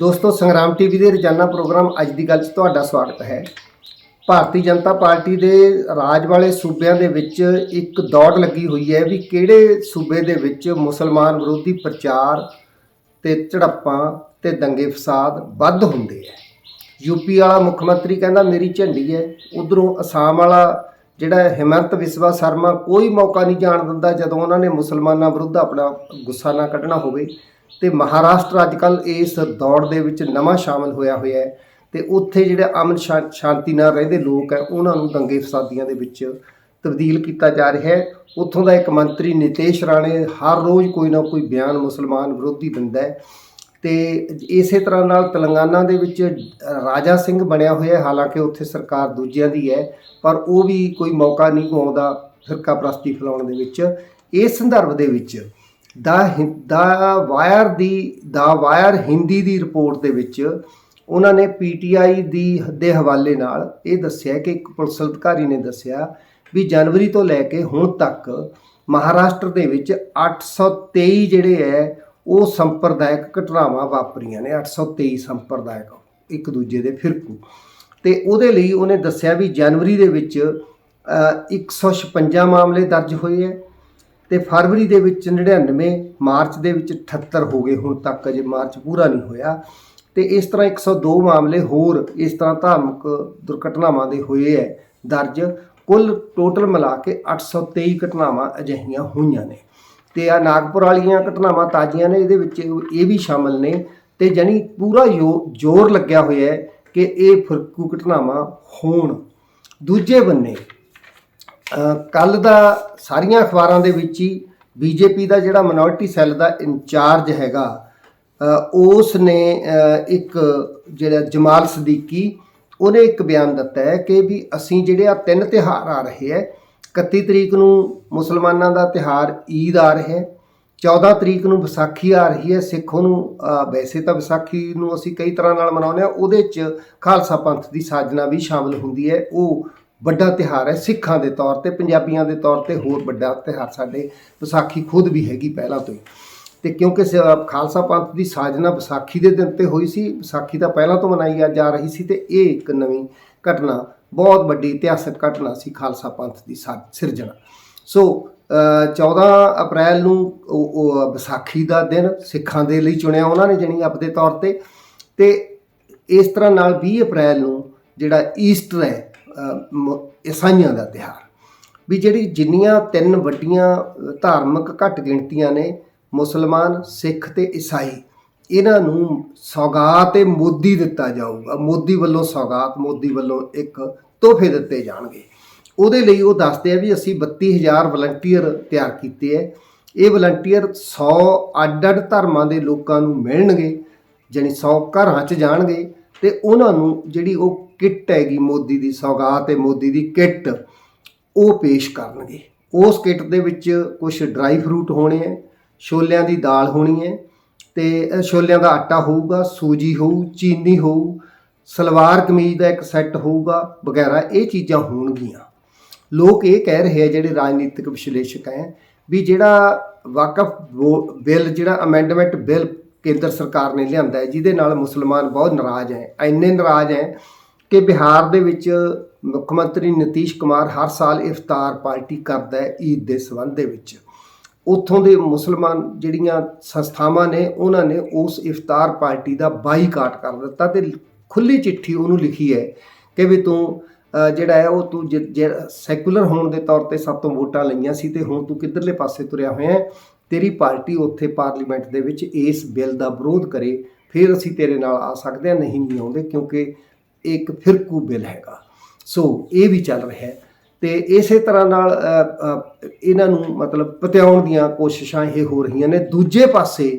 ਦੋਸਤੋ, ਸੰਗਰਾਮ ਟੀਵੀ ਦੇ ਰੋਜ਼ਾਨਾ ਪ੍ਰੋਗਰਾਮ ਅੱਜ ਦੀ ਗੱਲ 'ਚ ਤੁਹਾਡਾ ਸਵਾਗਤ ਹੈ। ਭਾਰਤੀ ਜਨਤਾ ਪਾਰਟੀ ਦੇ ਰਾਜ ਵਾਲੇ ਸੂਬਿਆਂ ਦੇ ਵਿੱਚ ਇੱਕ ਦੌੜ ਲੱਗੀ ਹੋਈ ਹੈ ਵੀ ਕਿਹੜੇ ਸੂਬੇ ਦੇ ਵਿੱਚ ਮੁਸਲਮਾਨ ਵਿਰੋਧੀ ਪ੍ਰਚਾਰ ਤੇ ਝੜਪਾਂ ਤੇ ਦੰਗੇ ਫਸਾਦ ਵੱਧ ਹੁੰਦੇ ਹੈ। ਯੂਪੀ ਵਾਲਾ ਮੁੱਖ ਮੰਤਰੀ ਕਹਿੰਦਾ, ਮੇਰੀ ਝੰਡੀ ਹੈ। ਉਧਰੋਂ ਅਸਾਮ ਵਾਲਾ ਜਿਹੜਾ ਹੈ ਹਿਮੰਤ ਵਿਸਵਾ ਸ਼ਰਮਾ ਕੋਈ ਮੌਕਾ ਨਹੀਂ ਜਾਣ ਦਿੰਦਾ ਜਦੋਂ ਉਹਨਾਂ ਨੇ ਮੁਸਲਮਾਨਾਂ ਵਿਰੁੱਧ ਆਪਣਾ ਗੁੱਸਾ ਨਾ ਕੱਢਣਾ ਹੋਵੇ। ਤੇ ਮਹਾਰਾਸ਼ਟਰ ਅੱਜ ਕੱਲ ਇਸ ਦੌੜ ਦੇ ਵਿੱਚ ਨਵਾਂ ਸ਼ਾਮਲ ਹੋਇਆ ਹੋਇਆ ਹੈ ਤੇ ਉੱਥੇ ਜਿਹੜੇ ਅਮਨ ਸ਼ਾ- ਸ਼ਾਂਤੀ ਨਾਲ ਰਹਿੰਦੇ ਲੋਕ ਹੈ, ਉਹਨਾਂ ਨੂੰ ਦੰਗੇ ਫਸਾਦੀਆਂ ਦੇ ਵਿੱਚ ਤਬਦੀਲ ਕੀਤਾ ਜਾ ਰਿਹਾ ਹੈ। ਉੱਥੋਂ ਦਾ ਇੱਕ ਮੰਤਰੀ ਨਿਤੇਸ਼ ਰਾਣੇ ਹਰ ਰੋਜ਼ ਕੋਈ ਨਾ ਕੋਈ ਬਿਆਨ ਮੁਸਲਮਾਨ ਵਿਰੋਧੀ ਦਿੰਦਾ ਹੈ ਤੇ ਇਸੇ ਤਰ੍ਹਾਂ ਨਾਲ ਤੇਲੰਗਾਨਾ ਦੇ ਵਿੱਚ ਰਾਜਾ ਸਿੰਘ ਬਣਿਆ ਹੋਇਆ ਹਾਲਾਂਕਿ ਉੱਥੇ ਸਰਕਾਰ ਦੂਜਿਆਂ ਦੀ ਹੈ, ਪਰ ਉਹ ਵੀ ਕੋਈ ਮੌਕਾ ਨਹੀਂ ਗਵਾਉਂਦਾ ਫਿਰਕਾ ਪ੍ਰਸਤੀ ਫੈਲਾਉਣ ਦੇ ਵਿੱਚ। ਇਸ ਸੰਦਰਭ ਦੇ ਵਿੱਚ ਦਾ ਹਿੰ- ਦਾ ਵਾਇਰ ਦੀ ਦਾ ਵਾਇਰ ਹਿੰਦੀ ਦੀ ਰਿਪੋਰਟ ਦੇ ਵਿੱਚ ਉਹਨਾਂ ਨੇ ਪੀਟੀਆਈ ਦੀ ਦੇ ਹਵਾਲੇ ਨਾਲ ਇਹ ਦੱਸਿਆ ਕਿ ਇੱਕ ਪੁਲਿਸ ਅਧਿਕਾਰੀ ਨੇ ਦੱਸਿਆ ਵੀ ਜਨਵਰੀ ਤੋਂ ਲੈ ਕੇ ਹੁਣ ਤੱਕ ਮਹਾਰਾਸ਼ਟਰ ਦੇ ਵਿੱਚ 823 ਜਿਹੜੇ ਹੈ ਉਹ ਸੰਪਰਦਾਇਕ ਘਟਨਾਵਾਂ ਵਾਪਰੀਆਂ ਨੇ 823 ਸੰਪਰਦਾਇਕ ਇੱਕ ਦੂਜੇ ਦੇ ਫਿਰਕੂ। ਤੇ ਉਹਦੇ ਲਈ ਉਹਨੇ ਦੱਸਿਆ ਵੀ ਜਨਵਰੀ ਦੇ ਵਿੱਚ ਅ, 156 ਮਾਮਲੇ ਦਰਜ ਹੋਏ ਹੈ ਤੇ ਫਰਵਰੀ ਦੇ ਵਿੱਚ 99 ਮਾਰਚ ਦੇ ਵਿੱਚ 78 ਹੋ ਗਏ, ਹੁਣ ਤੱਕ ਅਜੇ ਮਾਰਚ ਪੂਰਾ ਨਹੀਂ ਹੋਇਆ। ਤੇ ਇਸ ਤਰ੍ਹਾਂ 102 ਮਾਮਲੇ ਹੋਰ ਇਸ ਤਰ੍ਹਾਂ ਧਾਰਮਿਕ ਦੁਰਘਟਨਾਵਾਂ ਦੇ ਹੋਏ ਹੈ ਦਰਜ। ਕੁੱਲ ਟੋਟਲ ਮਿਲਾ ਕੇ 823 ਘਟਨਾਵਾਂ ਅਜਿਹੀਆਂ ਹੋਈਆਂ ਨੇ। ਤੇ ਆ ਨਾਗਪੁਰ ਵਾਲੀਆਂ ਘਟਨਾਵਾਂ ਤਾਜ਼ੀਆਂ ਨੇ, ਇਹਦੇ ਵਿੱਚ ਇਹ ਵੀ ਸ਼ਾਮਲ ਨੇ। ਤੇ ਜਾਨੀ ਪੂਰਾ ਯੋ- ਜ਼ੋਰ ਲੱਗਿਆ ਹੋਇਆ ਹੈ ਕਿ ਇਹ ਫਿਰਕੂ ਘਟਨਾਵਾਂ ਹੋਣ। ਦੂਜੇ ਬੰਨੇ ਕੱਲ ਦਾ ਸਾਰੀਆਂ ਅਖਬਾਰਾਂ ਦੇ ਵਿੱਚ ਹੀ ਬੀਜੇਪੀ ਦਾ ਜਿਹੜਾ ਮਿਨੋਰਟੀ ਸੈੱਲ ਦਾ ਇੰਚਾਰਜ ਹੈਗਾ ਉਸ ਨੇ ਇੱਕ ਜਿਹੜਾ ਜਮਾਲ ਸਦੀਕੀ, ਉਹਨੇ ਇੱਕ ਬਿਆਨ ਦਿੱਤਾ ਹੈ ਕਿ ਵੀ ਅਸੀਂ ਜਿਹੜੇ ਆ ਤਿੰਨ ਤਿਹਾਰ ਆ ਰਹੇ ਹੈ 31 ਤਰੀਕ ਨੂੰ ਮੁਸਲਮਾਨਾਂ ਦਾ ਤਿਹਾਰ ਈਦ ਆ ਰਿਹਾ ਹੈ 14 ਤਰੀਕ ਨੂੰ ਵਿਸਾਖੀ ਆ ਰਹੀ ਹੈ, ਸਿੱਖ ਨੂੰ ਵੈਸੇ ਤਾਂ ਵਿਸਾਖੀ ਨੂੰ ਅਸੀਂ ਕਈ ਤਰ੍ਹਾਂ ਨਾਲ ਮਨਾਉਂਦੇ ਆ ਉਹਦੇ 'ਚ ਖਾਲਸਾ ਪੰਥ ਦੀ ਸਾਜਨਾ ਵੀ ਸ਼ਾਮਲ ਹੁੰਦੀ ਹੈ, ਉਹ ਵੱਡਾ ਤਿਹਾਰ ਹੈ ਸਿੱਖਾਂ ਦੇ ਤੌਰ ਤੇ ਪੰਜਾਬੀਆਂ ਦੇ ਤੌਰ ਤੇ ਹੋਰ ਵੱਡਾ ਤਿਹਾਰ ਸਾਡੇ ਵਿਸਾਖੀ ਖੁਦ ਵੀ ਹੈਗੀ ਪਹਿਲਾਂ ਤੋਂ ਹੀ। ਤੇ ਕਿਉਂਕਿ ਸ- ਖਾਲਸਾ ਪੰਥ ਦੀ ਸਾਜਨਾ ਵਿਸਾਖੀ ਦੇ ਦਿਨ ਤੇ ਹੋਈ ਸੀ ਵਿਸਾਖੀ ਤਾਂ ਪਹਿਲਾਂ ਤੋਂ ਮਨਾਈ ਜਾ ਰਹੀ ਸੀ ਤੇ ਇਹ ਇੱਕ ਨਵੀਂ ਘਟਨਾ ਬਹੁਤ ਵੱਡੀ ਇਤਿਹਾਸਕ ਘਟਨਾ ਸੀ ਖਾਲਸਾ ਪੰਥ ਦੀ ਸਾ- ਸਿਰਜਣਾ। ਸੋ ਅ, 14 ਅਪ੍ਰੈਲ ਨੂੰ ਉਹ- ਉਹ ਵਿਸਾਖੀ ਦਾ ਦਿਨ ਸਿੱਖਾਂ ਦੇ ਲਈ ਚੁਣਿਆ ਉਹਨਾਂ ਨੇ ਜਣੀ ਆਪਦੇ ਤੌਰ ਤੇ। ਤੇ ਇਸ ਤਰ੍ਹਾਂ ਨਾਲ 20 ਅਪ੍ਰੈਲ ਨੂੰ ਜਿਹੜਾ ਈਸਟਰ ਹੈ ਈਸਾਈਆਂ ਦਾ ਤਿਉਹਾਰ। ਵੀ ਜਿਹੜੀ ਜਿੰਨੀਆਂ ਤਿੰਨ ਵੱਡੀਆਂ ਧਾਰਮਿਕ ਘੱਟ ਗਿਣਤੀਆਂ ਨੇ, ਮੁਸਲਮਾਨ, ਸਿੱਖ ਤੇ ਈਸਾਈ, ਇਹਨਾਂ ਨੂੰ ਸੌਗਾਤ ਤੇ ਮੋਦੀ ਦਿੱਤਾ ਜਾਊਗਾ। ਮੋਦੀ ਵੱਲੋਂ ਸੌਗਾਤ, ਮੋਦੀ ਵੱਲੋਂ ਇੱਕ ਤੋਹਫੇ ਦਿੱਤੇ ਜਾਣਗੇ। ਉਹਦੇ ਲਈ ਉਹ ਦੱਸਦੇ ਆ ਵੀ ਅਸੀਂ 32000 ਵਲੰਟੀਅਰ ਤਿਆਰ ਕੀਤੇ ਐ। ਇਹ ਵਲੰਟੀਅਰ 100 ਅੱਡ-ਅੱਡ ਧਰਮਾਂ ਦੇ ਲੋਕਾਂ ਨੂੰ ਮਿਲਣਗੇ, ਜਾਣੀ 100 ਘਰਾਂ 'ਚ ਜਾਣਗੇ ਤੇ ਉਹਨਾਂ ਨੂੰ ਜਿਹੜੀ ਉਹ ਕਿੱਟ ਹੈਗੀ ਮੋਦੀ ਦੀ, ਸੌਗਾਤ ਤੇ ਮੋਦੀ ਦੀ ਕਿੱਟ, ਉਹ ਪੇਸ਼ ਕਰਨਗੇ। ਉਸ ਕਿੱਟ ਦੇ ਵਿੱਚ ਕੁਝ ਡਰਾਈ ਫਰੂਟ ਹੋਣੇ ਹੈ, ਛੋਲਿਆਂ ਦੀ ਦਾਲ ਹੋਣੀ ਹੈ ਤੇ ਛੋਲਿਆਂ ਦਾ ਆਟਾ ਹੋਊਗਾ, ਸੂਜੀ ਹੋਊ, ਚੀਨੀ ਹੋਊ, ਸਲਵਾਰ ਕਮੀਜ਼ ਦਾ ਇੱਕ ਸੈੱਟ ਹੋਊਗਾ, ਵਗੈਰਾ ਇਹ ਚੀਜ਼ਾਂ ਹੋਣਗੀਆਂ। ਲੋਕ ਇਹ ਕਹਿ ਰਹੇ ਆ ਜਿਹੜੇ ਰਾਜਨੀਤਿਕ ਵਿਸ਼ਲੇਸ਼ਕ ਹੈ, ਵੀ ਜਿਹੜਾ ਵਾਕਫ ਬਿੱਲ, ਜਿਹੜਾ ਅਮੈਂਡਮੈਂਟ ਬਿੱਲ ਕੇਂਦਰ ਸਰਕਾਰ ਨੇ ਲਿਆਂਦਾ ਹੈ, ਜਿਹਦੇ ਨਾਲ ਮੁਸਲਮਾਨ ਬਹੁਤ ਨਾਰਾਜ਼ ਹੈ, ਇੰਨੇ ਨਾਰਾਜ਼ ਹੈ ਕਿ ਬਿਹਾਰ ਦੇ ਵਿੱਚ ਮੁੱਖ ਮੰਤਰੀ ਨਤੀਸ਼ ਕੁਮਾਰ ਹਰ ਸਾਲ ਇਫਤਾਰ ਪਾਰਟੀ ਕਰਦਾ ਹੈ ਈਦ ਦੇ ਸੰਬੰਧ ਦੇ ਵਿੱਚ। ਉੱਥੋਂ ਦੇ ਮੁਸਲਮਾਨ ਜਿਹੜੀਆਂ ਸੰਸਥਾਵਾਂ ਨੇ, ਉਹਨਾਂ ਨੇ ਉਸ ਇਫਤਾਰ ਪਾਰਟੀ ਦਾ ਬਾਈਕਾਟ ਕਰ ਦਿੱਤਾ ਤੇ ਖੁੱਲੀ ਚਿੱਠੀ ਉਹਨੂੰ ਲਿਖੀ ਹੈ ਕਿ ਵੀ ਤੂੰ ਜਿਹੜਾ ਹੈ ਉਹ ਤੂੰ ਜਿ- ਜਿਹੜਾ ਸੈਕੂਲਰ ਹੋਣ ਦੇ ਤੌਰ ਤੇ ਸਭ ਤੋਂ ਵੋਟਾਂ ਲਈਆਂ ਸੀ ਤੇ ਹੁਣ ਤੂੰ ਕਿੱਧਰਲੇ ਪਾਸੇ ਤੁਰਿਆ ਹੋਇਆ ਹੈ? ਤੇਰੀ ਪਾਰਟੀ ਉੱਥੇ ਪਾਰਲੀਮੈਂਟ ਦੇ ਵਿੱਚ ਇਸ ਬਿੱਲ ਦਾ ਵਿਰੋਧ ਕਰੇ, ਫਿਰ ਅਸੀਂ ਤੇਰੇ ਨਾਲ ਆ ਸਕਦੇ ਹਾਂ, ਨਹੀਂ ਨਹੀਂ ਆਉਂਦੇ ਕਿਉਂਕਿ ਇੱਕ ਫਿਰਕੂ ਬਿੱਲ ਹੈਗਾ। ਸੋ ਇਹ ਵੀ ਚੱਲ ਰਿਹਾ ਹੈ ਤੇ ਇਸੇ ਤਰ੍ਹਾਂ ਨਾਲ ਇਹਨਾਂ ਨੂੰ ਮਤਲਬ ਪਤਿਆਉਣ ਦੀਆਂ ਕੋਸ਼ਿਸ਼ਾਂ ਇਹ ਹੋ ਰਹੀਆਂ ਨੇ। ਦੂਜੇ ਪਾਸੇ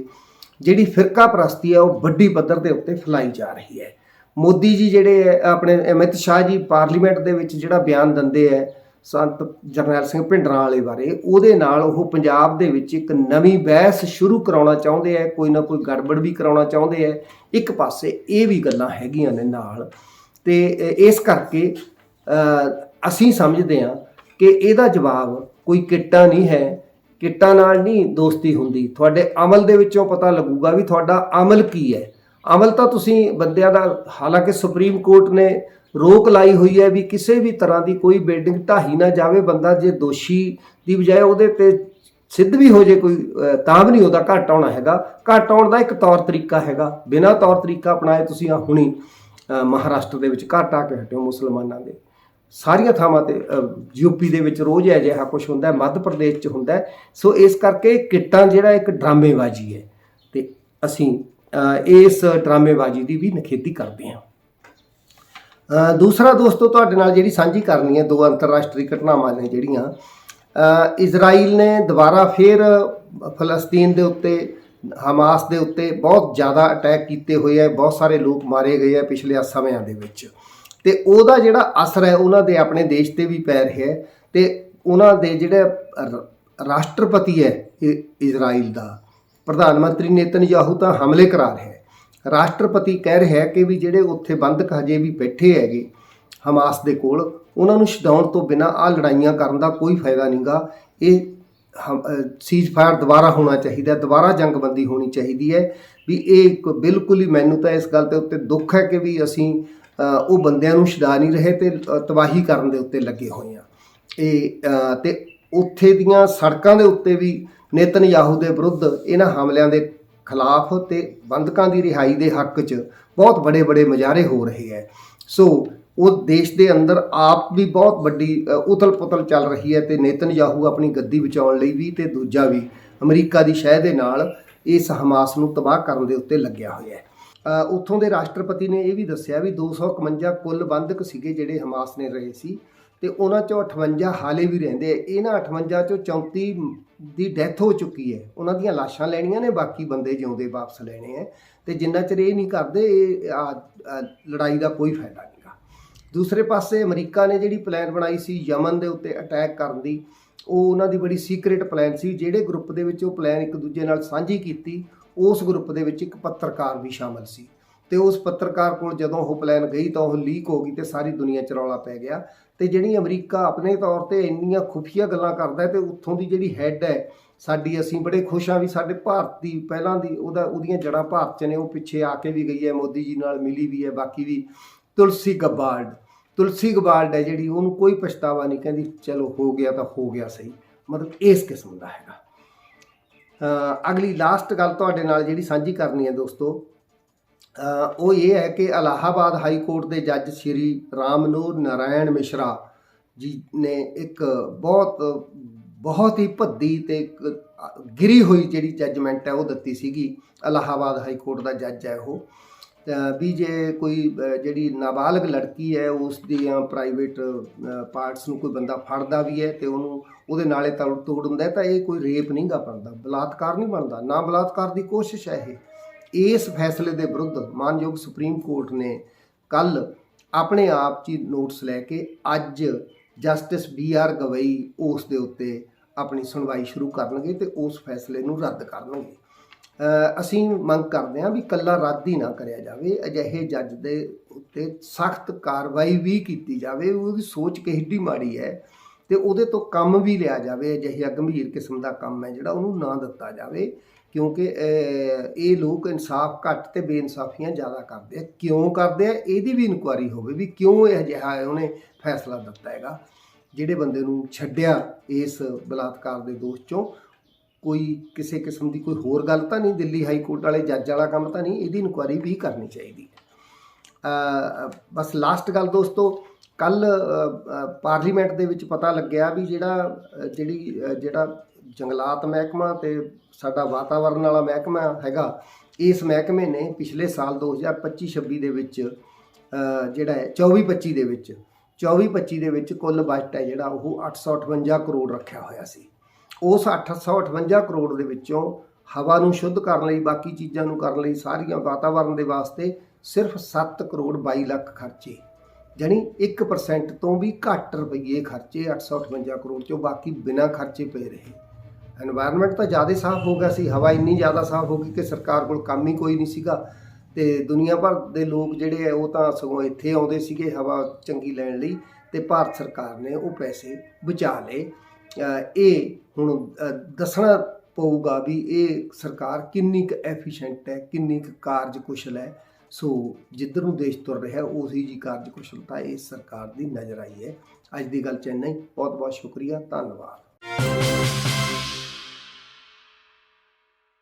ਜਿਹੜੀ ਫਿਰਕਾ ਪ੍ਰਸਤੀ ਹੈ ਉਹ ਵੱਡੀ ਪੱਧਰ ਦੇ ਉੱਤੇ ਫੈਲਾਈ ਜਾ ਰਹੀ ਹੈ। ਮੋਦੀ ਜੀ ਜਿਹੜੇ ਹੈ, ਆਪਣੇ ਅਮਿਤ ਸ਼ਾਹ ਜੀ ਪਾਰਲੀਮੈਂਟ ਦੇ ਵਿੱਚ ਜਿਹੜਾ ਬਿਆਨ ਦਿੰਦੇ ਹੈ ਸੰਤ ਜਰਨੈਲ ਸਿੰਘ ਭਿੰਡਰਾਂ ਵਾਲੇ ਬਾਰੇ ਉਹਦੇ ਨਾਲ ਉਹ ਪੰਜਾਬ ਦੇ ਵਿੱਚ ਇੱਕ ਨਵੀਂ ਬਹਿਸ ਸ਼ੁਰੂ ਕਰਾਉਣਾ ਚਾਹੁੰਦੇ ਹੈ ਕੋਈ ਨਾ ਕੋਈ ਗੜਬੜ ਵੀ ਕਰਾਉਣਾ ਚਾਹੁੰਦੇ ਹੈ ਇੱਕ ਪਾਸੇ ਇਹ ਵੀ ਗੱਲਾਂ ਹੈਗੀਆਂ ਨੇ ਨਾਲ। ਤੇ ਇਸ ਕਰਕੇ ਅਸੀਂ ਸਮਝਦੇ ਹਾਂ ਕਿ ਇਹਦਾ ਜਵਾਬ ਕੋਈ ਕਿੱਟਾ ਨਹੀਂ ਹੈ। ਕਿੱਟਾਂ ਨਾਲ ਨਹੀਂ ਦੋਸਤੀ ਹੁੰਦੀ। ਤੁਹਾਡੇ ਅਮਲ ਦੇ ਵਿੱਚੋਂ ਪਤਾ ਲੱਗੂਗਾ ਵੀ ਤੁਹਾਡਾ ਅਮਲ ਕੀ ਹੈ। ਅਮਲ ਤਾਂ ਤੁਸੀਂ ਬੰਦਿਆਂ ਦਾ, ਹਾਲਾਂਕਿ ਸੁਪਰੀਮ ਕੋਰਟ ਨੇ ਰੋਕ ਲਾਈ ਹੋਈ ਹੈ ਵੀ ਕਿਸੇ ਵੀ ਤਰ੍ਹਾਂ ਦੀ ਕੋਈ ਬਿਲਡਿੰਗ ਢਾਹੀ ਨਾ ਜਾਵੇ। ਬੰਦਾ ਜੇ ਦੋਸ਼ੀ ਦੀ ਬਜਾਏ ਉਹਦੇ ਤੇ ਸਿੱਧ ਵੀ ਹੋ ਜੇ ਕੋਈ ਤਾਂ ਵੀ ਨਹੀਂ ਉਹਦਾ ਘੱਟ ਆਉਣਾ ਹੈਗਾ। ਘੱਟ ਆਉਣ ਦਾ ਇੱਕ ਤੌਰ ਤਰੀਕਾ ਹੈਗਾ। ਬਿਨਾਂ ਤੌਰ ਤਰੀਕਾ ਅਪਣਾਏ ਤੁਸੀਂ ਆ ਹੁਣੀ ਮਹਾਰਾਸ਼ਟਰ ਦੇ ਵਿੱਚ ਘੱਟ ਆ ਕੇ ਹਟਿਓ ਮੁਸਲਮਾਨਾਂ ਦੇ। ਸਾਰੀਆਂ ਥਾਵਾਂ ਤੇ ਯੂਪੀ ਦੇ ਵਿੱਚ ਰੋਜ਼ ਇਹ ਜਿਹਾ ਕੁਝ ਹੁੰਦਾ ਹੈ ਮੱਧ ਪ੍ਰਦੇਸ਼ 'ਚ ਹੁੰਦਾ। ਸੋ ਇਸ ਕਰਕੇ ਕਿੱਟਾਂ ਜਿਹੜਾ ਇੱਕ ਡਰਾਮੇਬਾਜ਼ੀ ਹੈ। ਤੇ ਅਸੀਂ ਇਸ ਡਰਾਮੇਬਾਜ਼ੀ ਦੀ ਵੀ ਨਖੇਤੀ ਕਰਦੇ ਹਾਂ। ਦੂਸਰਾ ਦੋਸਤੋ, ਤੁਹਾਡੇ ਨਾਲ ਜਿਹੜੀ ਸਾਂਝੀ ਕਰਨੀ ਹੈ, ਦੋ ਅੰਤਰਰਾਸ਼ਟਰੀ ਘਟਨਾਵਾਂ ਨੇ ਜਿਹੜੀਆਂ। ਇਜ਼ਰਾਈਲ ਨੇ ਦੁਬਾਰਾ ਫੇਰ ਫਲਸਤੀਨ ਦੇ ਉੱਤੇ ਹਮਾਸ ਦੇ ਉੱਤੇ ਬਹੁਤ ਜ਼ਿਆਦਾ ਅਟੈਕ ਕੀਤੇ ਹੋਏ ਹੈ ਬਹੁਤ ਸਾਰੇ ਲੋਕ ਮਾਰੇ ਗਏ ਹੈ ਪਿਛਲੇ ਸਮਿਆਂ ਦੇ ਵਿੱਚ। ਤੇ ਉਹਦਾ ਜਿਹੜਾ ਅਸਰ ਹੈ, ਉਹਨਾਂ ਦੇ ਆਪਣੇ ਦੇਸ਼ ਤੇ ਵੀ ਪੈ ਰਿਹਾ ਹੈ ਤੇ ਉਹਨਾਂ ਦੇ ਜਿਹੜੇ ਰਾਸ਼ਟਰਪਤੀ ਹੈ ਇਜ਼ਰਾਈਲ ਦਾ, ਪ੍ਰਧਾਨ ਮੰਤਰੀ ਨੇਤਨਯਾਹੂ ਤਾਂ ਹਮਲੇ ਕਰਾ ਰਿਹਾ ਹੈ। ਰਾਸ਼ਟਰਪਤੀ ਕਹਿ ਰਿਹਾ ਹੈ ਕਿ ਵੀ ਜਿਹੜੇ ਉੱਥੇ ਬੰਦਕ ਹਜੇ ਵੀ ਬੈਠੇ ਹੈਗੇ ਹਮਾਸ ਦੇ ਕੋਲ, ਉਹਨਾਂ ਨੂੰ ਛਡਾਉਣ ਤੋਂ ਬਿਨਾ ਆ ਲੜਾਈਆਂ ਕਰਨ ਦਾ ਕੋਈ ਫਾਇਦਾ ਨਹੀਂਗਾ ਇਹ ਸੀਜ਼ ਫਾਇਰ ਦੁਬਾਰਾ ਹੋਣਾ ਚਾਹੀਦਾ ਦੁਬਾਰਾ ਜੰਗਬੰਦੀ ਹੋਣੀ ਚਾਹੀਦੀ ਹੈ ਵੀ ਇਹ ਇੱਕ ਬਿਲਕੁਲ ਹੀ ਮੈਨੂੰ ਤਾਂ ਇਸ ਗੱਲ ਤੇ ਉੱਤੇ ਦੁੱਖ ਹੈ ਕਿ ਵੀ ਅਸੀਂ ਉਹ ਬੰਦਿਆਂ ਨੂੰ ਛਡਾ ਨਹੀਂ ਰਹੇ ਤੇ ਤਬਾਹੀ ਕਰਨ ਦੇ ਉੱਤੇ ਲੱਗੇ ਹੋਏ ਆ ਇਹ ਅ, ਤੇ ਉੱਥੇ ਦੀਆਂ ਸੜਕਾਂ ਦੇ ਉੱਤੇ ਵੀ ਨੇਤਨਯਾਹੂ ਦੇ ਵਿਰੁੱਧ ਇਹਨਾਂ ਹਮਲਿਆਂ ਦੇ ਖਿਲਾਫ ਤੇ ਬੰਦਕਾਂ ਦੀ ਰਿਹਾਈ ਦੇ ਹੱਕ 'ਚ ਬਹੁਤ ਬੜੇ ਬੜੇ ਮੁਜ਼ਾਹਰੇ ਹੋ ਰਹੇ ਹੈ। ਸੋ ਉਹ ਦੇਸ਼ ਦੇ ਅੰਦਰ ਆਪ ਵੀ ਬਹੁਤ ਵੱਡੀ ਉਤਲ-ਪੁਤਲ ਚੱਲ ਰਹੀ ਹੈ ਤੇ ਨੇਤਨਯਾਹੂ ਆਪਣੀ ਗੱਦੀ ਬਚਾਉਣ ਲਈ ਵੀ ਤੇ ਦੂਜਾ ਵੀ ਅਮਰੀਕਾ ਦੀ ਸ਼ਹਿ ਦੇ ਨਾਲ ਇਸ ਹਮਾਸ ਨੂੰ ਤਬਾਹ ਕਰਨ ਦੇ ਉੱਤੇ ਲੱਗਿਆ ਹੋਇਆ ਹੈ। ਉੱਥੋਂ ਦੇ ਰਾਸ਼ਟਰਪਤੀ ਨੇ ਇਹ ਵੀ ਦੱਸਿਆ ਵੀ 251 ਕੁੱਲ ਬੰਦਕ ਸੀਗੇ ਜਿਹੜੇ ਹਮਾਸ ਨੇ ਰਹੇ ਸੀ ਤੇ ਉਹਨਾਂ ਚੋਂ 58 ਹਾਲੇ ਵੀ ਰਹਿੰਦੇ ਆ। ਇਹਨਾਂ 58 ਚੋਂ 34 ਦੀ ਡੈਥ ਹੋ ਚੁੱਕੀ ਹੈ। ਉਹਨਾਂ ਦੀਆਂ ਲਾਸ਼ਾਂ ਲੈਣੀਆਂ ਨੇ, ਬਾਕੀ ਬੰਦੇ ਜਿਉਂਦੇ ਵਾਪਸ ਲੈਣੇ ਆ ਤੇ ਜਿੰਨਾ ਚਿਰ ਇਹ ਨਹੀਂ ਕਰਦੇ, ਇਹ ਲੜਾਈ ਦਾ ਕੋਈ ਫਾਇਦਾ ਨਹੀਂ। ਦੂਸਰੇ ਪਾਸੇ ਅਮਰੀਕਾ ਨੇ ਜਿਹੜੀ ਪਲਾਨ ਬਣਾਈ ਸੀ ਯਮਨ ਦੇ ਉੱਤੇ ਅਟੈਕ ਕਰਨ ਦੀ, ਉਹ ਉਹਨਾਂ ਦੀ ਬੜੀ ਸੀਕ੍ਰੀਟ ਪਲਾਨ ਸੀ, ਜਿਹੜੇ ਗਰੁੱਪ ਦੇ ਵਿੱਚ ਉਹ ਪਲਾਨ ਇੱਕ ਦੂਜੇ ਨਾਲ ਸਾਂਝੀ ਕੀਤੀ, ਉਸ ਗਰੁੱਪ ਦੇ ਵਿੱਚ ਇੱਕ ਪੱਤਰਕਾਰ ਵੀ ਸ਼ਾਮਲ ਸੀ। ਤੇ ਉਸ ਪੱਤਰਕਾਰ ਕੋਲ ਜਦੋਂ ਉਹ ਪਲਾਨ ਗਈ ਤਾਂ ਉਹ ਲੀਕ ਹੋ ਗਈ ਤੇ ਸਾਰੀ ਦੁਨੀਆ 'ਚ ਰੌਲਾ ਪੈ ਗਿਆ। ਤੇ ਜਿਹੜੀ ਅਮਰੀਕਾ ਆਪਣੇ ਤੌਰ ਤੇ ਇੰਨੀਆਂ ਖੁਫੀਆ ਗੱਲਾਂ ਕਰਦਾ ਹੈ ਤੇ ਉੱਥੋਂ ਦੀ ਜਿਹੜੀ ਹੈੱਡ ਹੈ, ਸਾਡੀ ਅਸੀਂ ਬੜੇ ਖੁਸ਼ ਹਾਂ ਵੀ ਸਾਡੇ ਭਾਰਤ ਦੀ ਪਹਿਲਾਂ ਦੀ ਉਹਦਾ, ਉਹਦੀਆਂ ਜੜਾਂ ਭਾਰਤ 'ਚ ਨੇ, ਉਹ ਪਿੱਛੇ ਆ ਕੇ ਵੀ ਗਈ ਹੈ, ਮੋਦੀ ਜੀ ਨਾਲ ਮਿਲੀ ਵੀ ਹੈ, ਬਾਕੀ ਵੀ, ਤੁਲਸੀ ਗੱਬਾਰਡ ਤੁਲਸੀ ਗਵਾਲਡ ਹੈ ਜਿਹੜੀ ਉਹਨੂੰ ਕੋਈ ਪਛਤਾਵਾ ਨਹੀਂ, ਕਹਿੰਦੀ ਚਲੋ ਹੋ ਗਿਆ ਤਾਂ ਹੋ ਗਿਆ ਸਹੀ। ਮਤਲਬ ਇਸ ਕਿਸਮ ਦਾ ਹੈਗਾ। ਅਗਲੀ ਲਾਸਟ ਗੱਲ ਤੁਹਾਡੇ ਨਾਲ ਜਿਹੜੀ ਸਾਂਝੀ ਕਰਨੀ ਹੈ ਦੋਸਤੋ ਉਹ ਇਹ ਹੈ ਕਿ ਇਲਾਹਾਬਾਦ ਹਾਈ ਕੋਰਟ ਦੇ ਜੱਜ ਸ਼੍ਰੀ ਰਾਮਨੂਰ ਨਾਰਾਇਣ ਮਿਸ਼ਰਾ ਜੀ ਨੇ ਇੱਕ ਬਹੁਤ ਬਹੁਤ ਹੀ ਭੱਦੀ ਤੇ ਗਿਰੀ ਹੋਈ ਜਿਹੜੀ ਜੱਜਮੈਂਟ ਹੈ ਉਹ ਦਿੱਤੀ ਸੀਗੀ। ਇਲਾਹਾਬਾਦ ਹਾਈ ਕੋਰਟ ਦਾ ਜੱਜ ਹੈ ਉਹ। ਵੀ ਜੇ ਕੋਈ ਜਿਹੜੀ ਨਾਬਾਲਗ ਲੜਕੀ ਹੈ, ਉਸ ਦੀਆਂ ਪ੍ਰਾਈਵੇਟ ਪਾਰਟਸ ਨੂੰ ਕੋਈ ਬੰਦਾ ਫੜਦਾ ਵੀ ਹੈ ਤੇ ਉਹਨੂੰ ਉਹਦੇ ਨਾਲੇ ਤੜ ਤੋੜ ਹੁੰਦਾ ਤਾਂ ਇਹ ਕੋਈ ਰੇਪ ਨਹੀਂ ਗਾ ਬਣਦਾ, ਬਲਾਤਕਾਰ ਨਹੀਂ ਬਣਦਾ। ਨਾ ਬਲਾਤਕਾਰ ਦੀ ਕੋਸ਼ਿਸ਼ ਹੈ ਇਹ। ਇਸ ਫੈਸਲੇ ਦੇ ਵਿਰੁੱਧ ਮਾਨਯੋਗ ਸੁਪਰੀਮ ਕੋਰਟ ਨੇ ਕੱਲ ਆਪਣੇ ਆਪ 'ਚ ਹੀ ਨੋਟਿਸ ਲੈ ਕੇ ਅੱਜ ਜਸਟਿਸ ਬੀ ਆਰ ਗਵਈ ਉਸ ਦੇ ਉੱਤੇ ਆਪਣੀ ਸੁਣਵਾਈ ਸ਼ੁਰੂ ਕਰਨਗੇ ਤੇ ਉਸ ਫੈਸਲੇ ਨੂੰ ਰੱਦ ਕਰਨਗੇ। ਅਸੀਂ ਮੰਗ ਕਰਦੇ ਹਾਂ ਵੀ ਕੱਲਾ ਰੱਦ ਹੀ ਨਾ ਕਰਿਆ ਜਾਵੇ, ਅਜਿਹੇ ਜੱਜ ਦੇ ਉੱਤੇ ਸਖਤ ਕਾਰਵਾਈ ਵੀ ਕੀਤੀ ਜਾਵੇ, ਉਹਦੀ ਸੋਚ ਕਿਹੜੀ ਮਾੜੀ ਹੈ ਤੇ ਉਹਦੇ ਤੋਂ ਕੰਮ ਵੀ ਲਿਆ ਜਾਵੇ, ਅਜਿਹਾ ਗੰਭੀਰ ਕਿਸਮ ਦਾ ਕੰਮ ਹੈ ਜਿਹੜਾ ਉਹਨੂੰ ਨਾ ਦਿੱਤਾ ਜਾਵੇ, ਕਿਉਂਕਿ ਇਹ ਲੋਕ ਇਨਸਾਫ ਘੱਟ ਤੇ ਬੇਇਨਸਾਫੀਆਂ ਜ਼ਿਆਦਾ ਕਰਦੇ ਆ। ਕਿਉਂ ਕਰਦੇ ਆ? ਇਹਦੀ ਵੀ ਇਨਕੁਆਰੀ ਹੋਵੇ ਵੀ ਕਿਉਂ ਇਹ ਅਜਿਹਾ ਉਹਨੇ ਫੈਸਲਾ ਦਿੱਤਾ ਹੈਗਾ, ਜਿਹੜੇ ਬੰਦੇ ਨੂੰ ਛੱਡਿਆ ਇਸ ਬਲਾਤਕਾਰ ਦੇ ਦੋਸ਼ ਚੋਂ ਕੋਈ ਕਿਸੇ ਕਿਸਮ ਦੀ ਕੋਈ ਹੋਰ ਗੱਲ ਤਾਂ ਨਹੀਂ, ਦਿੱਲੀ ਹਾਈ ਕੋਰਟ ਵਾਲੇ ਜੱਜ ਵਾਲਾ ਕੰਮ ਤਾਂ ਨਹੀਂ, ਇਹਦੀ ਇਨਕੁਆਇਰੀ ਵੀ ਕਰਨੀ ਚਾਹੀਦੀ। ਬਸ ਲਾਸਟ ਗੱਲ ਦੋਸਤੋ ਕੱਲ ਪਾਰਲੀਮੈਂਟ ਦੇ ਵਿੱਚ ਪਤਾ ਲੱਗਿਆ ਵੀ ਜਿਹੜਾ ਜਿਹੜੀ ਜਿਹੜਾ ਜੰਗਲਾਤ ਮਹਿਕਮਾ ਤੇ ਸਾਡਾ ਵਾਤਾਵਰਣ ਵਾਲਾ ਮਹਿਕਮਾ ਹੈਗਾ, ਇਸ ਮਹਿਕਮੇ ਨੇ ਪਿਛਲੇ ਸਾਲ 2025-26 ਦੇ ਵਿੱਚ ਜਿਹੜਾ ਹੈ 24-25 ਦੇ ਵਿੱਚ 24-25 ਦੇ ਵਿੱਚ ਕੁੱਲ ਬਜਟ ਹੈ ਜਿਹੜਾ ਉਹ 858 ਕਰੋੜ ਰੱਖਿਆ ਹੋਇਆ ਸੀ। ਉਸ 858 ਕਰੋੜ ਦੇ ਵਿੱਚੋਂ ਹਵਾ ਨੂੰ ਸ਼ੁੱਧ ਕਰਨ ਲਈ, ਬਾਕੀ ਚੀਜ਼ਾਂ ਨੂੰ ਕਰਨ ਲਈ ਸਾਰੀਆਂ ਵਾਤਾਵਰਣ ਦੇ ਵਾਸਤੇ ਸਿਰਫ 7 ਕਰੋੜ 22 ਲੱਖ ਖਰਚੇ। ਜਾਨੀ 1% ਤੋਂ ਵੀ ਘੱਟ ਰੁਪਏ ਖਰਚੇ 858 ਕਰੋੜ ਚੋਂ ਬਾਕੀ ਬਿਨਾ ਖਰਚੇ ਪਏ ਰਹੇ। এনवायरमेंट ਤਾਂ ਜ਼ਿਆਦਾ ਸਾਫ਼ ਹੋ ਗਿਆ ਸੀ, ਹਵਾ ਇੰਨੀ ਜ਼ਿਆਦਾ ਸਾਫ਼ ਹੋ ਗਈ ਕਿ ਸਰਕਾਰ ਕੋਲ ਕੰਮ ਹੀ ਕੋਈ ਨਹੀਂ ਸੀਗਾ। ਤੇ ਦੁਨੀਆ ਭਰ ਦੇ ਲੋਕ ਜਿਹੜੇ ਆ, ਉਹ ਤਾਂ ਸਗੋਂ ਇੱਥੇ ਆਉਂਦੇ ਸੀਗੇ ਹਵਾ ਚੰਗੀ ਲੈਣ ਲਈ ਤੇ ਭਾਰਤ ਸਰਕਾਰ ਨੇ ਉਹ ਪੈਸੇ ਬਚਾ ਲਏ। ਇਹ ਹੁਣ ਦੱਸਣਾ ਪਊਗਾ ਵੀ ਇਹ ਸਰਕਾਰ ਕਿੰਨੀ ਕੁ ਐਫੀਸ਼ੀਐਂਟ ਹੈ, ਕਿੰਨੀ ਕੁ ਕਾਰਜਕੁਸ਼ਲ ਹੈ। ਸੋ ਜਿੱਧਰ ਨੂੰ ਦੇਸ਼ ਤੁਰ ਰਿਹਾ ਉਸੇ ਜੀ ਕਾਰਜਕੁਸ਼ਲਤਾ ਇਸ ਸਰਕਾਰ ਦੀ ਨਜ਼ਰ ਆਈ ਹੈ। ਅੱਜ ਦੀ ਗੱਲ ਚ ਹੀ। ਬਹੁਤ ਬਹੁਤ ਸ਼ੁਕਰੀਆ। ਧੰਨਵਾਦ।